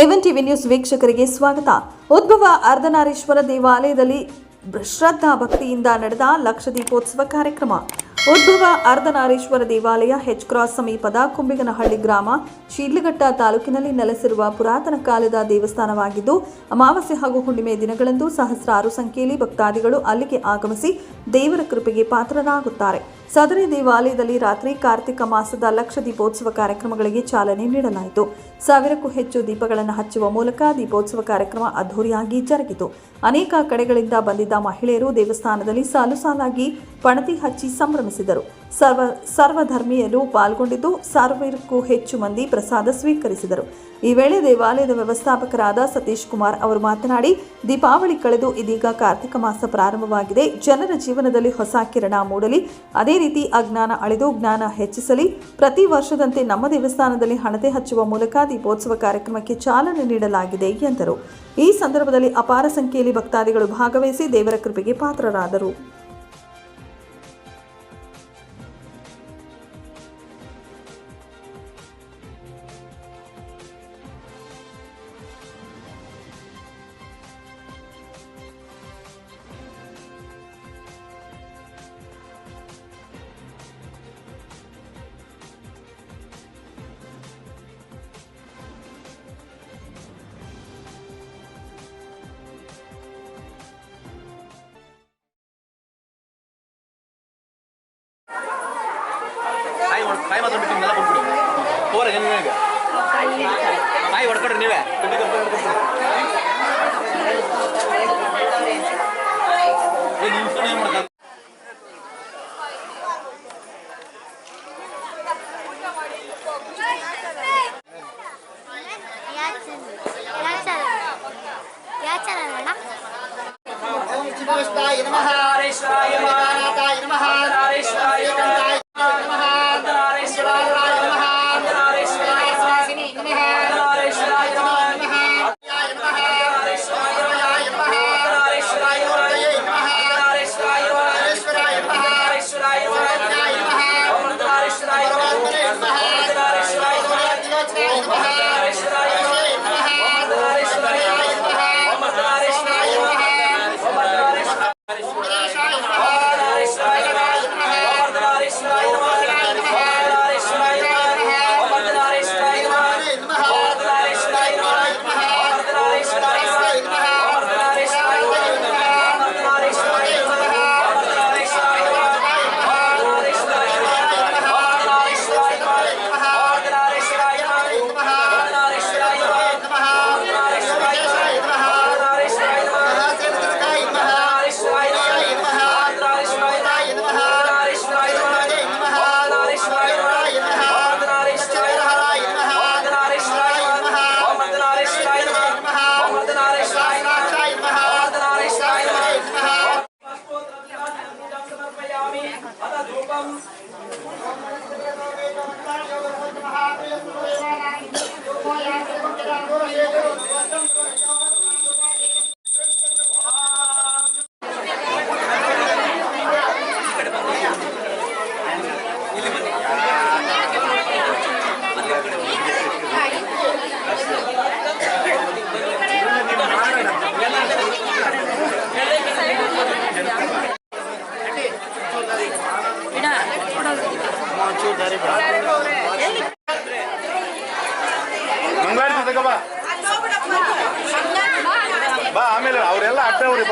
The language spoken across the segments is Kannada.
ಏವನ್ ಟಿವಿ ನ್ಯೂಸ್ ವೀಕ್ಷಕರಿಗೆ ಸ್ವಾಗತ. ಉದ್ಭವ ಅರ್ಧನಾರೀಶ್ವರ ದೇವಾಲಯದಲ್ಲಿ ಶ್ರದ್ಧಾ ಭಕ್ತಿಯಿಂದ ನಡೆದ ಲಕ್ಷ ದೀಪೋತ್ಸವ ಕಾರ್ಯಕ್ರಮ. ಉದ್ಭವ ಅರ್ಧನಾರೀಶ್ವರ ದೇವಾಲಯ ಹೆಚ್ ಕ್ರಾಸ್ ಸಮೀಪದ ಕುಂಬಿಗನಹಳ್ಳಿ ಗ್ರಾಮ, ಶಿಡ್ಲಘಟ್ಟ ತಾಲೂಕಿನಲ್ಲಿ ನೆಲೆಸಿರುವ ಪುರಾತನ ಕಾಲದ ದೇವಸ್ಥಾನವಾಗಿದ್ದು, ಅಮಾವಾಸ್ಯೆ ಹಾಗೂ ಹುಣ್ಣಿಮೆ ದಿನಗಳಂದು ಸಹಸ್ರಾರು ಸಂಖ್ಯೆಯಲ್ಲಿ ಭಕ್ತಾದಿಗಳು ಅಲ್ಲಿಗೆ ಆಗಮಿಸಿ ದೇವರ ಕೃಪೆಗೆ ಪಾತ್ರರಾಗುತ್ತಾರೆ. ಸದರಿ ದೇವಾಲಯದಲ್ಲಿ ರಾತ್ರಿ ಕಾರ್ತಿಕ ಮಾಸದ ಲಕ್ಷ ದೀಪೋತ್ಸವ ಕಾರ್ಯಕ್ರಮಗಳಿಗೆ ಚಾಲನೆ ನೀಡಲಾಯಿತು. ಸಾವಿರಕ್ಕೂ ಹೆಚ್ಚು ದೀಪಗಳನ್ನು ಹಚ್ಚುವ ಮೂಲಕ ದೀಪೋತ್ಸವ ಕಾರ್ಯಕ್ರಮ ಅದ್ಧೂರಿಯಾಗಿ ಜರುಗಿತು. ಅನೇಕ ಕಡೆಗಳಿಂದ ಬಂದಿದ್ದ ಮಹಿಳೆಯರು ದೇವಸ್ಥಾನದಲ್ಲಿ ಸಾಲು ಸಾಲಾಗಿ ಪಣತಿ ಹಚ್ಚಿ ಸಂಭ್ರಮಿಸಿದರು. ಸರ್ವ ಸರ್ವಧರ್ಮೀಯರು ಪಾಲ್ಗೊಂಡಿದ್ದು ಸಾವಿರಕ್ಕೂ ಹೆಚ್ಚು ಮಂದಿ ಪ್ರಸಾದ ಸ್ವೀಕರಿಸಿದರು. ಈ ವೇಳೆ ದೇವಾಲಯದ ವ್ಯವಸ್ಥಾಪಕರಾದ ಸತೀಶ್ ಕುಮಾರ್ ಅವರು ಮಾತನಾಡಿ, ದೀಪಾವಳಿ ಕಳೆದು ಇದೀಗ ಕಾರ್ತಿಕ ಮಾಸ ಪ್ರಾರಂಭವಾಗಿದೆ. ಜನರ ಜೀವನದಲ್ಲಿ ಹೊಸ ಕಿರಣ ಮೂಡಲಿ. ಅದೇ ರೀತಿ ಅಜ್ಞಾನ ಅಳೆದು ಜ್ಞಾನ ಹೆಚ್ಚಿಸಲಿ. ಪ್ರತಿ ವರ್ಷದಂತೆ ನಮ್ಮ ದೇವಸ್ಥಾನದಲ್ಲಿ ಹಣತೆ ಹಚ್ಚುವ ಮೂಲಕ ದೀಪೋತ್ಸವ ಕಾರ್ಯಕ್ರಮಕ್ಕೆ ಚಾಲನೆ ನೀಡಲಾಗಿದೆ ಎಂದರು. ಈ ಸಂದರ್ಭದಲ್ಲಿ ಅಪಾರ ಸಂಖ್ಯೆಯಲ್ಲಿ ಭಕ್ತಾದಿಗಳು ಭಾಗವಹಿಸಿ ದೇವರ ಕೃಪೆಗೆ ಪಾತ್ರರಾದರು. ಕಾಯಿ ಹೊಡ್ಕೊಡ್ರಿ ನೀವೇ ಕಡ್ಡಿ ಕರ್ಕೊಂಡು ಮಂಗಳವಾರ ತಗೋ ಬಾ. ಆಮೇಲೆ ಅವರೆಲ್ಲ ಅಡ್ಡ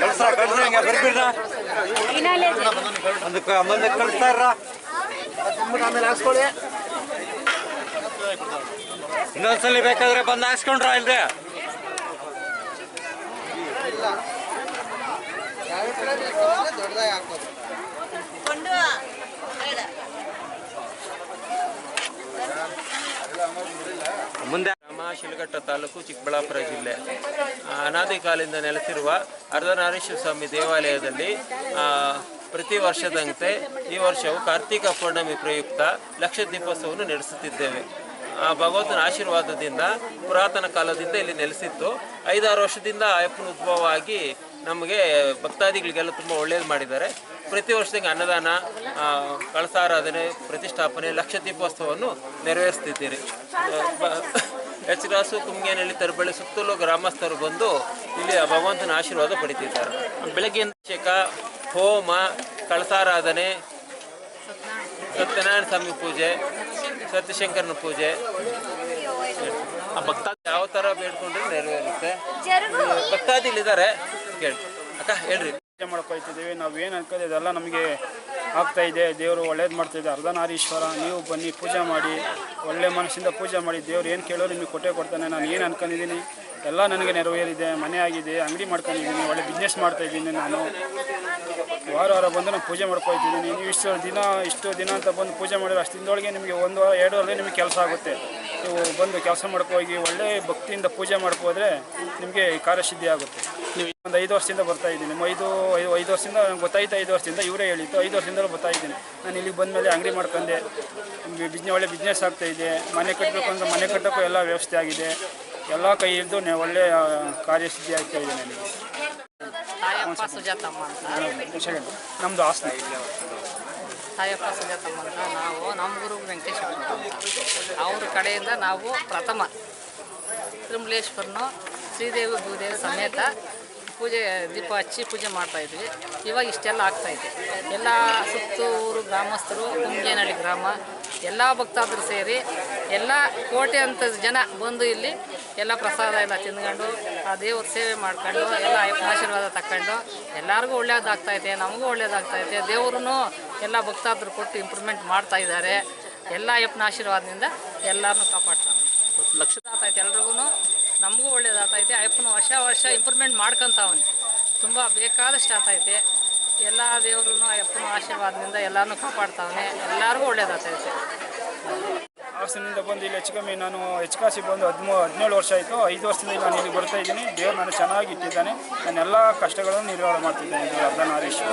ಕಳ್ಸ ಕಳ್ಸ ಹಂಗೆ ಬರ್ಬಿಡ್ರ. ಒಂದು ಮಂದಿ ಕಳಿಸ್ತಾರ ಆಮೇಲೆ ಹಾಕ್ಸ್ಕೊಳ್ಳಿ ಇನ್ನೊಂದ್ಸಲಿ ಬೇಕಾದ್ರೆ ಬಂದು ಹಾಕ್ಸ್ಕೊಂಡ್ರ ಇಲ್ದೆ ಮುಂದೆ ಗ್ರಾಮ ತಾಲೂಕು ಚಿಕ್ಕಬಳ್ಳಾಪುರ ಜಿಲ್ಲೆ. ಅನಾದಿ ಕಾಲದಿಂದ ನೆಲೆಸಿರುವ ಅರ್ಧನಾರೇಶ್ವರ ಸ್ವಾಮಿ ದೇವಾಲಯದಲ್ಲಿ ಪ್ರತಿ ವರ್ಷದಂತೆ ಈ ವರ್ಷವು ಕಾರ್ತಿಕ ಪೌರ್ಣಮಿ ಪ್ರಯುಕ್ತ ಲಕ್ಷ ದೀಪೋತ್ಸವವನ್ನು ನಡೆಸುತ್ತಿದ್ದೇವೆ ಭಗವಂತನ ಆಶೀರ್ವಾದದಿಂದ ಪುರಾತನ ಕಾಲದಿಂದ ಇಲ್ಲಿ ನೆಲೆಸಿತ್ತು. ಐದಾರು ವರ್ಷದಿಂದ ಅಯ್ಯಪ್ಪನ ಉದ್ಭವ ಆಗಿ ನಮಗೆ ಭಕ್ತಾದಿಗಳಿಗೆಲ್ಲ ತುಂಬ ಒಳ್ಳೇದು ಮಾಡಿದ್ದಾರೆ. ಪ್ರತಿ ವರ್ಷದಂಗೆ ಅನ್ನದಾನ ಕಳಸಾರಾಧನೆ, ಪ್ರತಿಷ್ಠಾಪನೆ ಲಕ್ಷ ದೀಪೋತ್ಸವವನ್ನು ನೆರವೇರಿಸ್ತಿದ್ದೀರಿ ಆ, ರಾಸು ಕುಮ್ಗೇನಹಳ್ಳಿ ತರಬಳ್ಳಿ ಸುತ್ತಲೂ ಗ್ರಾಮಸ್ಥರು ಬಂದು ಇಲ್ಲಿ ಆ ಭಗವಂತನ ಆಶೀರ್ವಾದ ಪಡಿತಿದ್ದಾರೆ ಬೆಳಗ್ಗೆ ಅಭಿಷೇಕ ಹೋಮ ಕಳಸಾರಾಧನೆ ಸತ್ಯನಾರಾಯಣ ಸ್ವಾಮಿ ಪೂಜೆ ಸತ್ಯಶಂಕರನ ಪೂಜೆ. ಆ ಭಕ್ತ ಯಾವ ಥರ ಬೇಡ್ಕೊಂಡ್ರೆ ನೆರವೇರುತ್ತೆ. ಭಕ್ತಾದಿಗಳಿದ್ದಾರೆ ಕೇಳಿ ಅಕ್ಕ ಹೇಳ್ರಿ. ಪೂಜೆ ಮಾಡ್ಕೊಳ್ತಿದ್ದೀವಿ ನಾವು ಏನು ಅನ್ಕೋದು ಇದೆಲ್ಲ ನಮಗೆ ಆಗ್ತಾ ಇದೆ ದೇವರು ಒಳ್ಳೇದು ಮಾಡ್ತಿದೆ ಅರ್ಧನಾರೀಶ್ವರ ನೀವು ಬನ್ನಿ ಪೂಜೆ ಮಾಡಿ. ಒಳ್ಳೆ ಮನಸ್ಸಿಂದ ಪೂಜೆ ಮಾಡಿ, ದೇವ್ರು ಏನು ಕೇಳೋರು ನಿಮಗೆ ಕೊಟ್ಟೆ ಕೊಡ್ತಾನೆ. ನಾನು ಏನು ಅನ್ಕೊಂಡಿದ್ದೀನಿ? ಎಲ್ಲ ನನಗೆ ನೆರವೇರಿದೆ, ಮನೆ ಆಗಿದೆ, ಅಂಗಡಿ ಮಾಡ್ಕೊಂಡಿದ್ದೀನಿ, ಒಳ್ಳೆ ಬಿಸ್ನೆಸ್ ಮಾಡ್ತಾ ಇದ್ದೀನಿ ನಾನು. ವಾರ ವಾರ ಬಂದು ನಾನು ಪೂಜೆ ಮಾಡ್ಕೊಳ್ತಿದ್ದೀನಿ ನೀವು ಇಷ್ಟು ದಿನ ಇಷ್ಟು ದಿನ ಅಂತ ಬಂದು ಪೂಜೆ ಮಾಡಿದ್ರೆ ಅಷ್ಟಿಂದೊಳಗೆ ನಿಮಗೆ ಒಂದು ವಾರ, ಎರಡು ವಾರದಲ್ಲಿ ನಿಮಗೆ ಕೆಲಸ ಆಗುತ್ತೆ. ನೀವು ಬಂದು ಕೆಲಸ ಮಾಡ್ಕೋಗಿ ಒಳ್ಳೆ ಭಕ್ತಿಯಿಂದ ಪೂಜೆ ಮಾಡ್ಕೋದ್ರೆ ನಿಮಗೆ ಕಾರ್ಯಸಿದ್ಧಿ ಆಗುತ್ತೆ. ನೀವು ಒಂದು ಐದು ವರ್ಷದಿಂದ ಬರ್ತಾ ಇದ್ದೀನಿ. ಐದು ಐದು ಐದು ವರ್ಷದಿಂದ ನಂಗೆ ಗೊತ್ತಾಯ್ತು, ಐದು ವರ್ಷದಿಂದ ಇವರೇ ಹೇಳಿತ್ತು ಐದು ವರ್ಷದಿಂದಲೂ ಬರ್ತಾ ಇದ್ದೀನಿ. ನಾನು ಇಲ್ಲಿಗೆ ಬಂದಮೇಲೆ ಅಂಗಡಿ ಮಾಡ್ಕೊಂಡೆ. ಬಿಸ್ನೆ ಒಳ್ಳೆ ಬಿಸ್ನೆಸ್ ಆಗ್ತಾ ಇದೆ ಮನೆ ಕಟ್ಟಬೇಕು ಅಂದ್ರೆ ಮನೆ ಕಟ್ಟೋಕ್ಕೂ ಎಲ್ಲ ವ್ಯವಸ್ಥೆ ಆಗಿದೆ. ಎಲ್ಲ ಕೈ ಹಿಡಿದು ಒಳ್ಳೆ ಒಳ್ಳೆಯ ಕಾರ್ಯಸಿದ್ಧಿ ಆಗ್ತಾ ಇದೆ ನನಗೆ. ತಾಯಪ್ಪ ಸುಜಾತಮ್ಮ ಅಂತ. ಸೆಕೆಂಡ್ ನಮ್ಮದು ಆಸ್ತಿ. ತಾಯಪ್ಪ ಸುಜಾತಮ್ಮ ಅಂತ ನಾವು ನಮ್ಮ ಗುರು ವೆಂಕಟೇಶ್ವರ ಅವ್ರ ಕಡೆಯಿಂದ ನಾವು ಪ್ರಥಮ ತ್ರಿಮಲೇಶ್ವರನು ಶ್ರೀದೇವಿ ಭೂದೇವಿ ಸಮೇತ ಪೂಜೆ ದೀಪ ಹಚ್ಚಿ ಪೂಜೆ ಮಾಡ್ತಾ ಇದ್ವಿ. ಇವಾಗ ಇಷ್ಟೆಲ್ಲ ಆಗ್ತಾ ಇದೆ. ಎಲ್ಲ ಸುತ್ತೂರು ಗ್ರಾಮಸ್ಥರು ಕುಂಗೇನಹಳ್ಳಿ ಗ್ರಾಮ ಎಲ್ಲ ಭಕ್ತಾದ್ರು ಸೇರಿ ಎಲ್ಲ ಕೋಟೆ ಅಂತ ಜನ ಬಂದು ಇಲ್ಲಿ ಎಲ್ಲ ಪ್ರಸಾದ ಎಲ್ಲ ತಿಂದ್ಕೊಂಡು ಆ ದೇವ್ರ ಸೇವೆ ಮಾಡ್ಕೊಂಡು ಎಲ್ಲ ಆಶೀರ್ವಾದ ತಕ್ಕೊಂಡು ಎಲ್ಲರಿಗೂ ಒಳ್ಳೇದಾಗ್ತೈತೆ ನಮಗೂ ಒಳ್ಳೇದಾಗ್ತಾ ಇದೆ ದೇವ್ರೂ ಎಲ್ಲ ಭಕ್ತಾದ್ರು ಕೊಟ್ಟು ಇಂಪ್ರೂವ್ಮೆಂಟ್ ಮಾಡ್ತಾ ಇದ್ದಾರೆ. ಎಲ್ಲ ಅಯ್ಯಪ್ಪನ ಆಶೀರ್ವಾದದಿಂದ ಎಲ್ಲರನ್ನೂ ಕಾಪಾಡ್ತಾವೆ ಲಕ್ಷದ ಆತೈತೆ ಎಲ್ರಿಗೂ ನಮಗೂ ಒಳ್ಳೇದಾಗ್ತೈತೆ ಅಯ್ಯಪ್ಪನ ವರ್ಷ ವರ್ಷ ಇಂಪ್ರೂವ್ಮೆಂಟ್ ಮಾಡ್ಕೊತಾವನಿ ತುಂಬ ಬೇಕಾದಷ್ಟು ಆತೈತೆ ಎಲ್ಲ ದೇವರು ಅಪ್ಪನ ಆಶೀರ್ವಾದದಿಂದ ಎಲ್ಲಾನು ಕಾಪಾಡ್ತಾವನೆ. ಎಲ್ಲರಿಗೂ ಒಳ್ಳೇದಾಗ್ತೈತೆ ಹಾಸನದಿಂದ ಬಂದು ಇಲ್ಲಿ ಹೆಚ್ಚು ಕಮ್ಮಿ ನಾನು ಹೆಚ್ಚು ಕಾಸಿ ಬಂದು ಹದಿಮೂ ಹದಿನೇಳು ವರ್ಷ ಆಯಿತು. ಐದು ವರ್ಷದಿಂದ ನಾನು ಇಲ್ಲಿ ಬರ್ತಾ ಇದ್ದೀನಿ. ದೇವ್ರು ನಾನು ಚೆನ್ನಾಗಿ ಇಟ್ಟಿದ್ದಾನೆ. ನಾನು ಎಲ್ಲ ಕಷ್ಟಗಳನ್ನು ನಿರ್ವಹಣೆ ಮಾಡ್ತಿದ್ದೇನೆ ಅರ್ಧ ಅರ್ಧನಾರೀಶ್ವರ.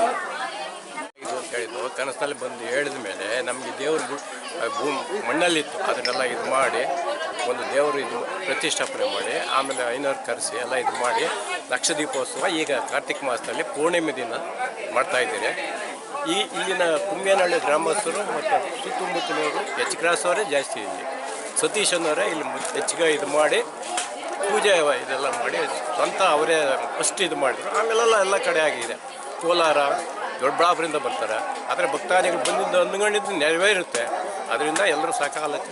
ಇದು ಅಂತ ಹೇಳಿದ್ದು ಕನಸಲ್ಲಿ ಬಂದು ಹೇಳಿದ ಮೇಲೆ ನಮಗೆ ದೇವರು ಭೂಮಿ ಮಣ್ಣಲ್ಲಿತ್ತು. ಅದನ್ನೆಲ್ಲ ಇದು ಮಾಡಿ ಒಂದು ದೇವರು ಇದು ಪ್ರತಿಷ್ಠಾಪನೆ ಮಾಡಿ ಆಮೇಲೆ ಐನೂರು ಕರೆಸಿ ಎಲ್ಲ ಇದು ಮಾಡಿ ಲಕ್ಷ ದೀಪೋತ್ಸವ ಈಗ ಕಾರ್ತಿಕ ಮಾಸದಲ್ಲಿ ಪೂರ್ಣಿಮೆ ದಿನ ಮಾಡ್ತಾ ಇದ್ದೀರಿ. ಈ ಇಲ್ಲಿನ ಕುಮ್ಮೇನಹಳ್ಳಿ ಗ್ರಾಮಸ್ಥರು ಮತ್ತು ಸುತ್ತಮುತ್ತಲವರು ಎಚ್ ಕ್ರಾಸ್ ಅವರೇ ಜಾಸ್ತಿ ಇಲ್ಲಿ. ಸತೀಶ್ ಅನ್ನೋರೇ ಇಲ್ಲಿ ಹೆಚ್ಚಿಗೆ ಇದು ಮಾಡಿ, ಪೂಜೆ ಇದೆಲ್ಲ ಮಾಡಿ, ಸ್ವಂತ ಅವರೇ ಫಸ್ಟ್ ಇದು ಮಾಡಿದ್ರು. ಆಮೇಲೆಲ್ಲ ಎಲ್ಲ ಕಡೆ ಆಗಿದೆ. ಕೋಲಾರ ದೊಡ್ಡಬಳ್ಳಾಪುರಿಂದ ಬರ್ತಾರೆ. ಆದರೆ ಭಕ್ತಾದಿಗಳು ಬಂದಿದ್ದು ಅಂದ್ಕೊಂಡಿದ್ದು ನೆರವೇರುತ್ತೆ. ಅದರಿಂದ ಎಲ್ಲರೂ ಸಕಾಲಕ್ಕೆ